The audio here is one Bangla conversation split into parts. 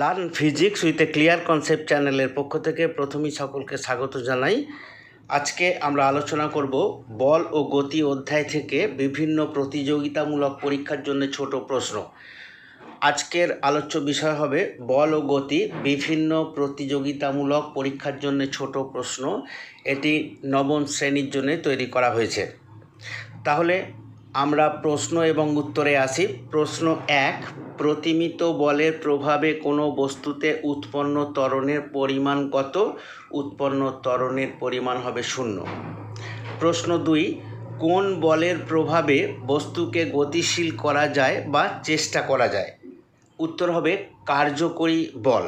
Learn physics with a clear concept চ্যানেলের পক্ষ থেকে প্রথমেই সকলকে স্বাগত জানাই। আজকে আমরা আলোচনা করব বল ও গতি অধ্যায় থেকে বিভিন্ন প্রতিযোগিতামূলক পরীক্ষার জন্য ছোট প্রশ্ন। আজকের আলোচ্য বিষয় হবে বল ও গতি বিভিন্ন প্রতিযোগিতামূলক পরীক্ষার জন্য ছোট প্রশ্ন। এটি নবম শ্রেণির জন্য তৈরি করা হয়েছে। তাহলে আমরা প্রশ্ন এবং উত্তরে আসি। প্রশ্ন এক, প্রতিমিত বলের প্রভাবে কোনো বস্তুতে উৎপন্ন ত্বরণের পরিমাণ কত? উৎপন্ন ত্বরণের পরিমাণ হবে শূন্য। প্রশ্ন দুই, কোন বলের প্রভাবে বস্তুকে গতিশীল করা যায় বা চেষ্টা করা যায়? উত্তর হবে কার্যকরী বল।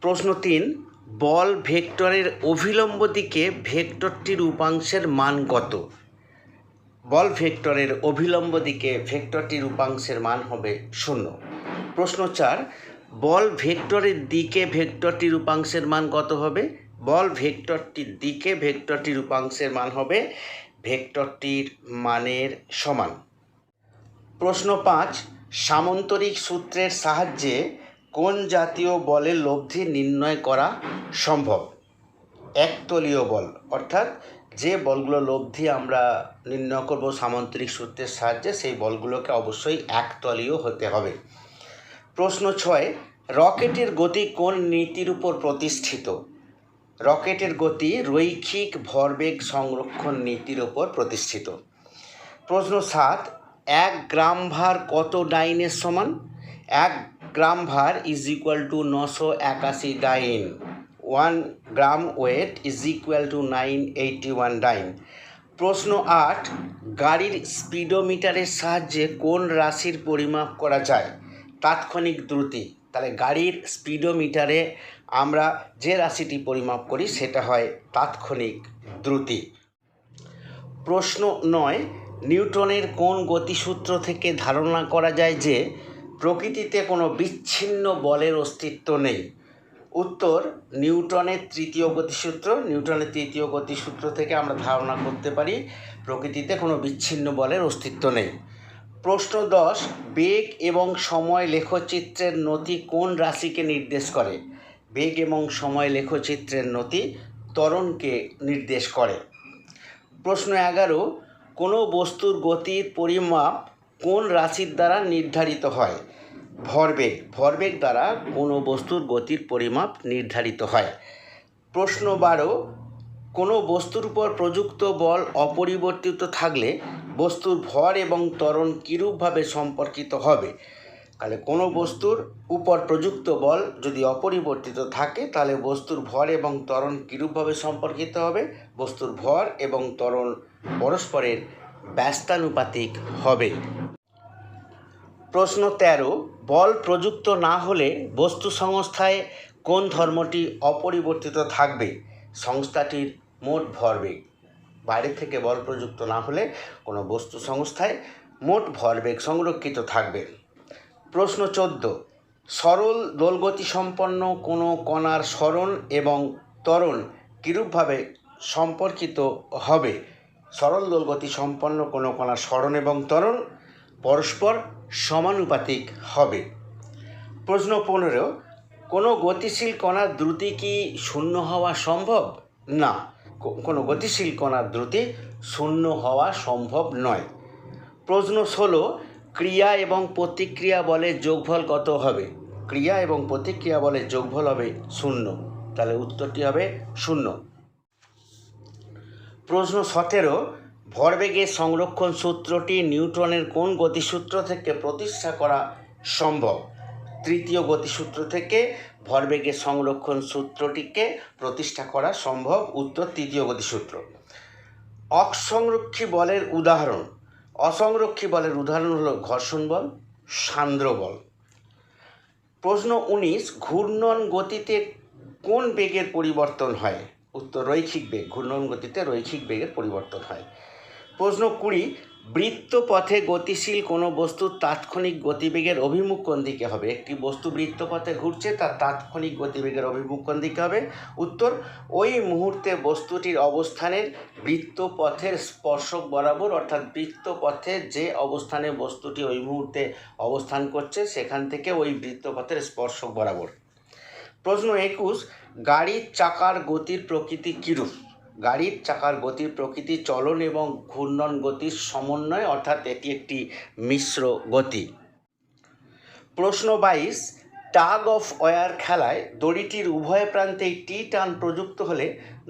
প্রশ্ন তিন, বল ভেক্টরের অভিলম্ব দিকে ভেক্টরটির উপাংশের মান কত? বল ভেক্টরের অভিলম্ব দিকে ভেক্টরটির উপাংশের মান হবে শূন্য। প্রশ্ন চার, বল ভেক্টরের দিকে ভেক্টরটির উপাংশের মান কত হবে? বল ভেক্টরটির দিকে ভেক্টরটির উপাংশের মান হবে ভেক্টরটির মানের সমান। প্রশ্ন পাঁচ, সামন্তরিক সূত্রের সাহায্যে কোন জাতীয় বলের লব্ধি নির্ণয় করা সম্ভব? একতলীয় বল, অর্থাৎ যে বলগুলো লব্ধি আমরা নির্ণয় করব সামন্তরিক সূত্রের সাহায্যে, সেই বলগুলোকে অবশ্যই একতলীয় হতে হবে। প্রশ্ন ছয়, রকেটের গতি কোন নীতির উপর প্রতিষ্ঠিত? রকেটের গতি রৈখিক ভরবেগ সংরক্ষণ নীতির উপর প্রতিষ্ঠিত। প্রশ্ন সাত, এক গ্রাম ভার কত ডাইনের সমান? এক গ্রাম ভার ইজ ইকুয়াল টু নশো একাশি dyne. One gram weight is equal to nine eighty one dyne প্রশ্ন আট, গাড়ির স্পিডোমিটারের সাহায্যে কোন রাশির পরিমাপ করা যায়? তাৎক্ষণিক দ্রুতি। তাহলে গাড়ির স্পিডোমিটারে আমরা যে রাশিটি পরিমাপ করি সেটা হয় তাৎক্ষণিক দ্রুতি। প্রশ্ন নয়, নিউটনের কোন গতিসূত্র থেকে ধারণা করা যায় যে প্রকৃতিতে কোনো বিচ্ছিন্ন বলের অস্তিত্ব নেই? উত্তর, নিউটনের তৃতীয় গতিসূত্র। নিউটনের তৃতীয় গতিসূত্র থেকে আমরা ধারণা করতে পারি, প্রকৃতিতে কোনো বিচ্ছিন্ন বলের অস্তিত্ব নেই। প্রশ্ন দশ, বেগ এবং সময় লেখচিত্রের নতি কোন রাশিকে নির্দেশ করে? বেগ এবং সময় লেখচিত্রের নতি ত্বরণকে নির্দেশ করে। প্রশ্ন এগারো, কোনো বস্তুর গতির পরিমাপ কোন রাশির দ্বারা নির্ধারিত হয়? ভরবেগ ভরবেগ দ্বারা কোনো বস্তুর গতির পরিমাপ নির্ধারিত হয়। প্রশ্ন বারো, কোনো বস্তুর উপর প্রযুক্ত বল অপরিবর্তিত থাকলে বস্তুর ভর এবং ত্বরণ কীরূপভাবে সম্পর্কিত হবে? তাহলে কোনো বস্তুর উপর প্রযুক্ত বল যদি অপরিবর্তিত থাকে, তাহলে বস্তুর ভর এবং ত্বরণ কীরূপভাবে সম্পর্কিত হবে? বস্তুর ভর এবং ত্বরণ পরস্পরের ব্যস্তানুপাতিক হবে। প্রশ্ন তেরো, বল প্রযুক্ত না হলে বস্তু সংস্থায় কোন ধর্মটি অপরিবর্তিত থাকবে? সংস্থাটির মোট ভরবেগ। বাইরে থেকে বল প্রযুক্ত না হলে কোনো বস্তু সংস্থায় মোট ভরবেগ সংরক্ষিত থাকবে। প্রশ্ন চোদ্দ, সরল দোলগতি সম্পন্ন কোনো কণার স্মরণ এবং ত্বরণ কীরূপভাবে সম্পর্কিত হবে? সরল দোলগতি সম্পন্ন কোনো কণার স্মরণ এবং ত্বরণ, পরস্পর সমানুপাতিক হবে। প্রশ্ন পনেরো, কোনো গতিশীল কণার দ্রুতি কি শূন্য হওয়া সম্ভব? না কোনো গতিশীল কণার দ্রুতি শূন্য হওয়া সম্ভব নয়। প্রশ্ন ষোলো, ক্রিয়া এবং প্রতিক্রিয়া বলে যোগফল কত হবে? ক্রিয়া এবং প্রতিক্রিয়া বলে যোগফল হবে শূন্য। তাহলে উত্তরটি হবে শূন্য। প্রশ্ন সতেরো ভরবেগের সংরক্ষণ সূত্রটি নিউটনের কোন গতিসূত্র থেকে প্রতিষ্ঠা করা সম্ভব? তৃতীয় গতিসূত্র থেকে ভরবেগের সংরক্ষণ সূত্রটিকে প্রতিষ্ঠা করা সম্ভব। উত্তর, তৃতীয় গতিসূত্র। অসংরক্ষী বলের উদাহরণ। অসংরক্ষী বলের উদাহরণ হলো ঘর্ষণ বল, সান্দ্র বল। প্রশ্ন উনিশ, ঘূর্ণন গতিতে কোন বেগের পরিবর্তন হয়? উত্তর, রৈখিক বেগ। ঘূর্ণন গতিতে রৈখিক বেগের পরিবর্তন হয়। প্রশ্ন কুড়ি, বৃত্ত পথে গতিশীল কোনো বস্তুর তাৎক্ষণিক গতিবেগের অভিমুখ কোন দিকে হবে? একটি বস্তু বৃত্ত পথে ঘুরছে, তার তাৎক্ষণিক গতিবেগের অভিমুখ কোন দিকে হবে? উত্তর, ওই মুহূর্তে বস্তুটির অবস্থানের বৃত্ত পথের স্পর্শক বরাবর, অর্থাৎ বৃত্ত পথে যে অবস্থানে বস্তুটি ওই মুহূর্তে অবস্থান করছে, সেখান থেকে ওই বৃত্ত পথের স্পর্শক বরাবর। প্রশ্ন একুশ, গাড়ির চাকার গতির প্রকৃতি কীরূপ? গাড়ির চাকার গতির প্রকৃতি চলন এবং ঘূর্ণন গতির সমন্বয়, অর্থাৎ এটি একটি মিশ্র গতি। প্রশ্ন বাইশ, টাগ অফ ওয়ার খেলায় দড়িটির উভয় প্রান্তে টি টান প্রযুক্ত হলে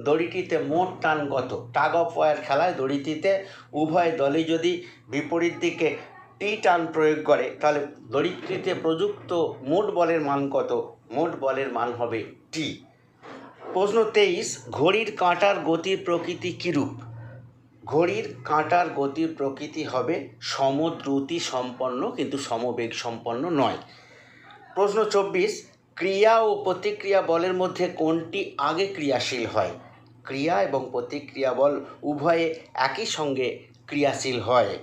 দড়িটিতে মোট টান কত? টাগ অফ ওয়ার খেলায় দড়িটিতে উভয় দলই যদি বিপরীত দিকে টি টান প্রয়োগ করে, তাহলে দড়িটিতে প্রযুক্ত মোট বলের মান কত? মোট বলের মান হবে টি। প্রশ্ন তেইশ, ঘড়ির কাঁটার গতির প্রকৃতি কীরূপ? ঘড়ির কাঁটার গতির প্রকৃতি হবে সমদ্রুতি সম্পন্ন, কিন্তু সমবেগ সম্পন্ন নয়। প্রশ্ন চব্বিশ, ক্রিয়া ও প্রতিক্রিয়া বলের মধ্যে কোনটি আগে ক্রিয়াশীল হয়? ক্রিয়া এবং প্রতিক্রিয়া বল উভয়ে একই সঙ্গে ক্রিয়াশীল হয়।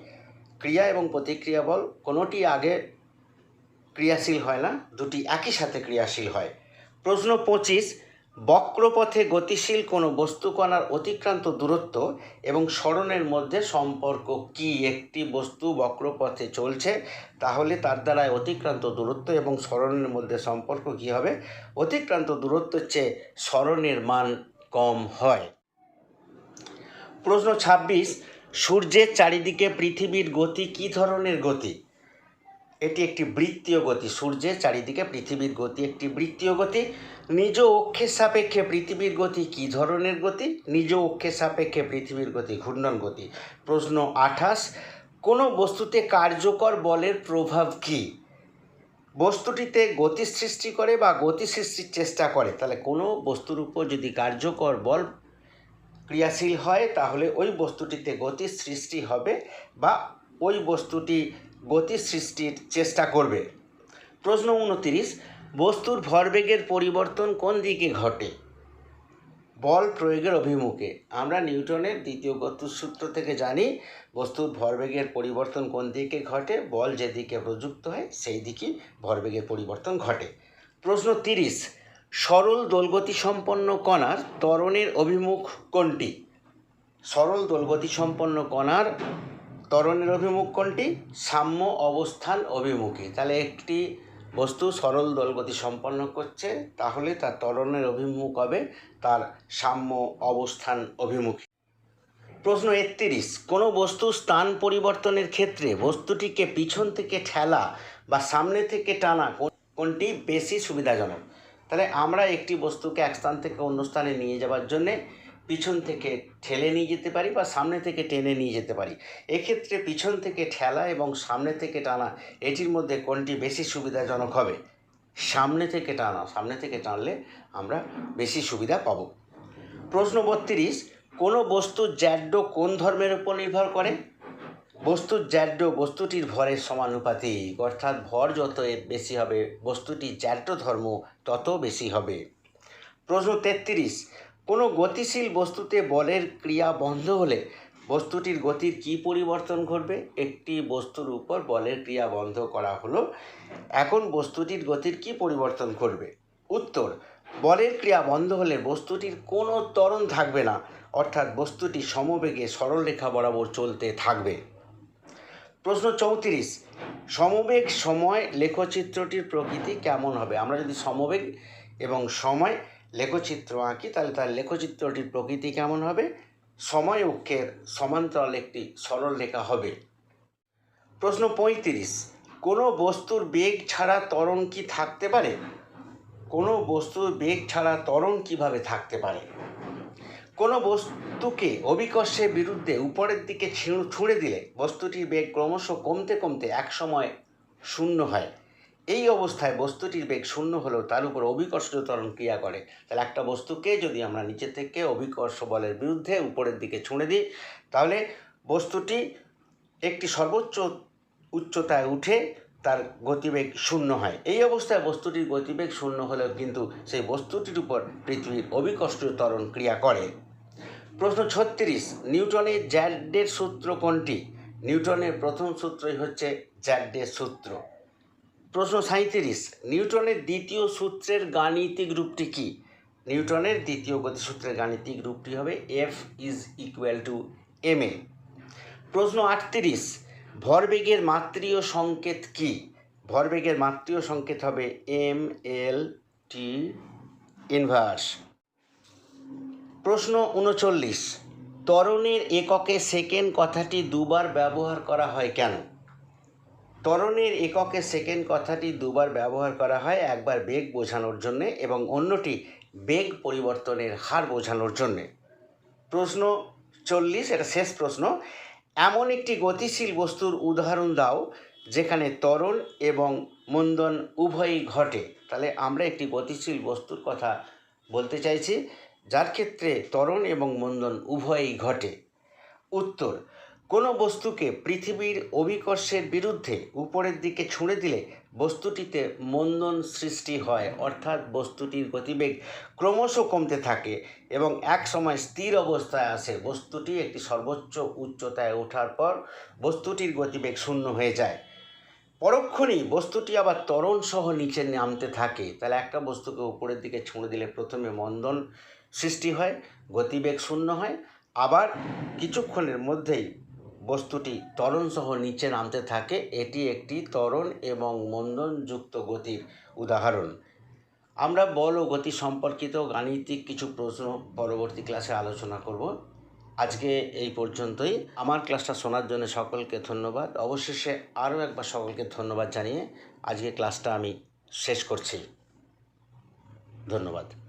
ক্রিয়া এবং প্রতিক্রিয়া বল কোনোটি আগে ক্রিয়াশীল হয় না, দুটি একই সাথে ক্রিয়াশীল হয়। প্রশ্ন পঁচিশ বক্রপথে গতিশীল কোনো বস্তুকণার অতিক্রান্ত দূরত্ব এবং স্মরণের মধ্যে সম্পর্ক কি একটি বস্তু বক্রপথে চলছে, তাহলে তার দ্বারায় অতিক্রান্ত দূরত্ব এবং স্মরণের মধ্যে সম্পর্ক কি হবে? অতিক্রান্ত দূরত্বের চেয়ে স্মরণের মান কম হয়। প্রশ্ন ছাব্বিশ, সূর্যের চারিদিকে পৃথিবীর গতি কী ধরনের গতি? এটি একটি বৃত্তীয় গতি। সূর্যের চারিদিকে পৃথিবীর গতি একটি বৃত্তীয় গতি। নিজ অক্ষের সাপেক্ষে পৃথিবীর গতি কী ধরনের গতি? নিজ অক্ষের সাপেক্ষে পৃথিবীর গতি ঘূর্ণন গতি। প্রশ্ন আঠাশ, কোনো বস্তুতে কার্যকর বলের প্রভাব কী? বস্তুটিতে গতি সৃষ্টি করে বা গতি সৃষ্টির চেষ্টা করে। তাহলে কোনো বস্তুর উপর যদি কার্যকর বল ক্রিয়াশীল হয়, তাহলে ওই বস্তুটিতে গতির সৃষ্টি হবে বা ওই বস্তুটি গতি সৃষ্টির চেষ্টা করবে। প্রশ্ন উনতিরিশ, বস্তুর ভরবেগের পরিবর্তন কোন দিকে ঘটে? বল প্রয়োগের অভিমুখে। আমরা নিউটনের দ্বিতীয় গতির সূত্র থেকে জানি বস্তুর ভরবেগের পরিবর্তন কোন দিকে ঘটে, বল যেদিকে প্রযুক্ত হয় সেই দিকেই ভরবেগের পরিবর্তন ঘটে। প্রশ্ন তিরিশ, সরল দোলগতি সম্পন্ন কণার ত্বরণের অভিমুখ কোনটি? সরল দোলগতি সম্পন্ন কণার ত্বরণের অভিমুখ কোনটি? সাম্য অবস্থান অভিমুখী। তাহলে একটি বস্তু সরল দলগতি সম্পন্ন করছে, তাহলে তার ত্বরণের অভিমুখ হবে তার সাম্য অবস্থান অভিমুখী। প্রশ্ন একত্রিশ। কোনো বস্তু স্থান পরিবর্তনের ক্ষেত্রে বস্তুটিকে পিছন থেকে ঠেলা বা সামনে থেকে টানা কোন- কোনটি বেশি সুবিধাজনক? তাহলে আমরা একটি বস্তুকে এক স্থান থেকে অন্য স্থানে নিয়ে যাওয়ার জন্যে পিছন থেকে ঠেলে নিয়ে যেতে পারি বা সামনে থেকে টেনে নিয়ে যেতে পারি। এক্ষেত্রে পিছন থেকে ঠেলা এবং সামনে থেকে টানা, এটির মধ্যে কোনটি বেশি সুবিধাজনক হবে? সামনে থেকে টানা, সামনে থেকে টানলে আমরা বেশি সুবিধা পাবো। প্রশ্ন বত্রিশ, কোনো বস্তুর জ্যাড্য কোন ধর্মের উপর নির্ভর করে? বস্তুর জ্যাড্য বস্তুটির ভরের সমানুপাতিক, অর্থাৎ ভর যত বেশি হবে বস্তুটির জ্যাড্য ধর্ম তত বেশি হবে। প্রশ্ন তেত্রিশ কোনো গতিশীল বস্তুতে বলের ক্রিয়া বন্ধ হলে বস্তুটির গতির কী পরিবর্তন ঘটবে? একটি বস্তুর উপর বলের ক্রিয়া বন্ধ করা হলো। এখন বস্তুটির গতির কী পরিবর্তন ঘটবে? উত্তর, বলের ক্রিয়া বন্ধ হলে বস্তুটির কোনো ত্বরণ থাকবে না, অর্থাৎ বস্তুটি সমবেগে সরলরেখা বরাবর চলতে থাকবে। প্রশ্ন চৌত্রিশ, সমবেগ সময় লেখচিত্রটির প্রকৃতি কেমন হবে? আমরা যদি সমবেগ এবং সময় লেখচিত্র আঁকি, তাহলে তার লেখচিত্রটির প্রকৃতি কেমন হবে? সময় অক্ষের সমান্তরাল একটি সরল রেখা হবে। প্রশ্ন পঁয়ত্রিশ, কোনো বস্তুর বেগ ছাড়া ত্বরণ কি থাকতে পারে? কোনো বস্তুর বেগ ছাড়া ত্বরণ কীভাবে থাকতে পারে? কোনো বস্তুকে অভিকর্ষের বিরুদ্ধে উপরের দিকে ছিঁড়- ছুঁড়ে দিলে বস্তুটির বেগ ক্রমশ কমতে কমতে একসময় শূন্য হয়। এই অবস্থায় বস্তুটির বেগ শূন্য হলেও তার উপর অভিকর্ষ ত্বরণ ক্রিয়া করে। তাহলে একটা বস্তুকে যদি আমরা নিচে থেকে অভিকর্ষ বলের বিরুদ্ধে উপরের দিকে ছুঁড়ে দিই, তাহলে বস্তুটি একটি সর্বোচ্চ উচ্চতায় উঠে তার গতিবেগ শূন্য হয়। এই অবস্থায় বস্তুটির গতিবেগ শূন্য হলেও কিন্তু সেই বস্তুটির উপর পৃথিবীর অভিকর্ষ ত্বরণ ক্রিয়া করে। প্রশ্ন ছত্রিশ, নিউটনের জ্যাডের সূত্র কোনটি? নিউটনের প্রথম সূত্রই হচ্ছে জ্যাডের সূত্র। প্রশ্ন সাঁইত্রিশ, নিউটনের দ্বিতীয় সূত্রের গাণিতিক রূপটি কি? নিউটনের দ্বিতীয় গতিসূত্রের গাণিতিক রূপটি হবে F is equal to M A প্রশ্ন আটত্রিশ, ভরবেগের মাত্রীয় সংকেত কি? ভরবেগের মাত্রীয় সংকেত হবে এম এল টি ইনভার্স প্রশ্ন উনচল্লিশ, ত্বরণের এককে সেকেন্ড কথাটি দুবার ব্যবহার করা হয় কেন? ত্বরণের এককে সেকেন্ড কথাটি দুবার ব্যবহার করা হয়, একবার বেগ বোঝানোর জন্যে এবং অন্যটি বেগ পরিবর্তনের হার বোঝানোর জন্যে। প্রশ্ন চল্লিশ, এটা শেষ প্রশ্ন। এমন একটি গতিশীল বস্তুর উদাহরণ দাও, যেখানে ত্বরণ এবং মন্দন উভয়ই ঘটে। তাহলে আমরা একটি গতিশীল বস্তুর কথা বলতে চাইছি, যার ক্ষেত্রে ত্বরণ এবং মন্দন উভয়ই ঘটে। উত্তর কোনো বস্তুকে পৃথিবীর অভিকর্ষের বিরুদ্ধে উপরের দিকে ছুঁড়ে দিলে বস্তুটিতে মন্দন সৃষ্টি হয়, অর্থাৎ বস্তুটির গতিবেগ ক্রমশ কমতে থাকে এবং এক সময় স্থির অবস্থায় আসে। বস্তুটি একটি সর্বোচ্চ উচ্চতায় ওঠার পর বস্তুটির গতিবেগ শূন্য হয়ে যায়। পরক্ষণেই বস্তুটি আবার ত্বরণ সহ নিচে নামতে থাকে। তাহলে একটা বস্তুকে উপরের দিকে ছুঁড়ে দিলে প্রথমে মন্দন সৃষ্টি হয়, গতিবেগ শূন্য হয়। আবার কিছুক্ষণের মধ্যেই বস্তুটি ত্বরণ সহ নিচে নামতে থাকে। এটি একটি ত্বরণ এবং মন্দনযুক্ত গতির উদাহরণ। আমরা বল ও গতি সম্পর্কিত গাণিতিক কিছু প্রশ্ন পরবর্তী ক্লাসে আলোচনা করব। আজকে এই পর্যন্তই। আমার ক্লাসটা শোনার জন্য সকলকে ধন্যবাদ। অবশেষে আরও একবার সকলকে ধন্যবাদ জানিয়ে আজকে ক্লাসটা আমি শেষ করছি। ধন্যবাদ।